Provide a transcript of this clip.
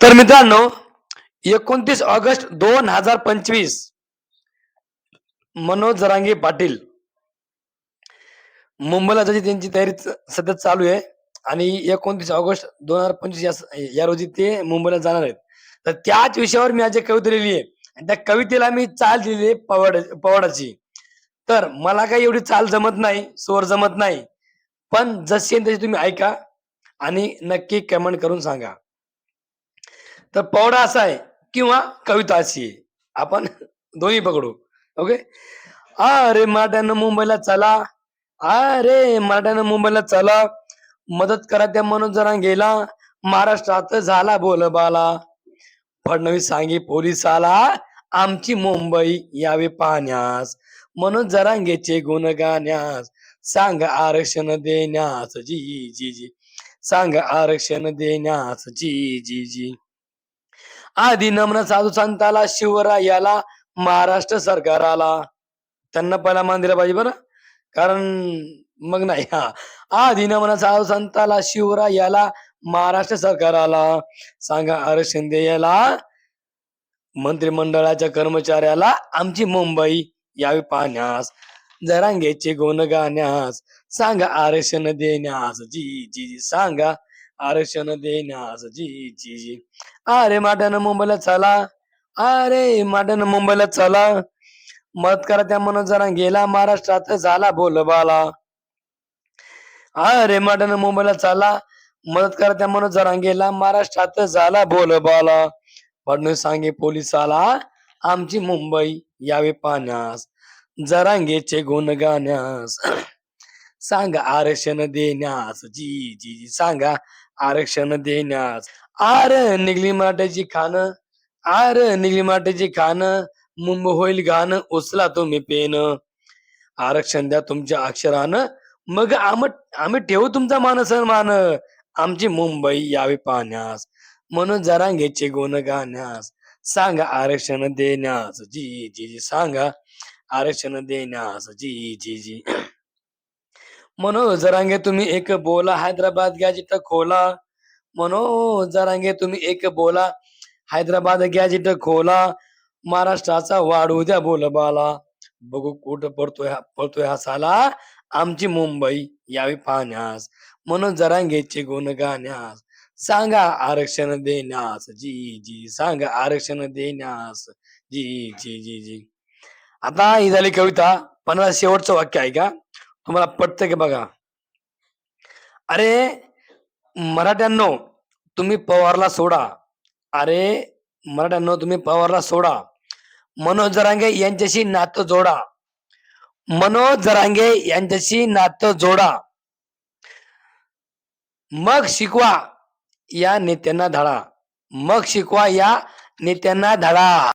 तर मित्रांनो एकोणतीस ऑगस्ट दोन हजार पंचवीस मनोज जरांगे पाटील मुंबईला जायची त्यांची तयारी सध्या चालू आहे. आणि एकोणतीस ऑगस्ट दोन हजार पंचवीस या या रोजी ते मुंबईला जाणार आहेत. तर त्याच विषयावर मी आज एक कविता लिहिली आहे. आणि त्या कवितेला मी चाल दिली आहे पवाड पवाडाची. तर मला काही एवढी चाल जमत नाही स्वर जमत नाही. पण जशी तशी तुम्ही ऐका आणि नक्की कमेंट करून सांगा. तर पौडा असा आहे किंवा कविता अशी आहे. आपण दोन्ही पकडू. ओके अरे मराठ्यानं मुंबईला चला. अरे मराठ्यानं मुंबईला चला. मदत करा त्या मनोज गेला महाराष्ट्रात झाला बोलबाला. फडणवीस सांगे पोलिसाला आमची मुंबई यावे पाहण्यास म्हणून जरांगेचे गुण गाण्यास सांग आरक्षण देण्यास जी जी जी. सांग आरक्षण देण्यास जी जी जी. आधी नमन साधू संताला शिवरायाला महाराष्ट्र सरकार आला. त्यांना पहिला मान दिला पाहिजे बरं. कारण मग नाही हा. आधी नमन साधू संताला शिवरायाला महाराष्ट्र सरकार आला. सांगा आरक्षण याला मंत्रिमंडळाच्या कर्मचाऱ्याला आमची मुंबई यावी पाहण्यास जरांगेचे गुण गाण्यास सांगा आरक्षण देण्यास. जी जी जी सांगा. आरक्षण देण्यास जी जी जी अरे माट्यानं मुंबईला चला. अरे माट्यानं मुंबईला चला. मत करा त्या मनोज जरा गेला. महाराष्ट्रात झाला बोलबाला. अरे माट्यानं मुंबईला चला. मदत करा त्या मनोज जरा गेला. महाराष्ट्रात झाला बोलबाला. फडणवीस सांगे पोलिसाला आमची मुंबई यावे पाहण्यास जरांगेचे गुण गाण्यास सांगा आरक्षण देण्यास. जी जी जी सांगा आरक्षण देण्यास. आर निघली मराठ्याची खान आर निघली मराठ्याची खान मुंब होईल गाणं उचला तुम्ही पेन. आरक्षण द्या तुमच्या अक्षरानं. मग आम आम्ही ठेवू तुमचा मान आमची मुंबई यावी पाहण्यास म्हणून जरांगेचे गुण गाण्यास. सांगा आरक्षण देण्यास. जी जी जी सांगा आरक्षण देण्यास. जी जी जी. म्हणून जरांगे तुम्ही एक बोला हैदराबाद घ्या जिथं खोला। म्हणून जरांगे तुम्ही एक बोला हैदराबाद घ्या जिथं खोला। महाराष्ट्राचा वाढू द्या बोलबाला बघू कुठं पडतोय पडतोय हा साला। आमची मुंबई यावी पाहण्यास म्हणून जरांगेचे गुण गाण्यास। सांगा आरक्षण देण्यास। जी जी सांगा आरक्षण देण्यास। जी जी जी जी. आता ही झाली कविता. पण शेवटचं वाक्य आहे का? तुम्हाला पटतं की बघा? अरे मराठ्यांनो तुम्ही पवारला सोडा. अरे मराठ्यांनो तुम्ही पवारला सोडा. मनोज जरांगे यांच्याशी नातं जोडा. मनोज जरांगे यांच्याशी नातं जोडा. मग शिकवा या नेत्यांना धडा. मग शिकवा या नेत्यांना धडा.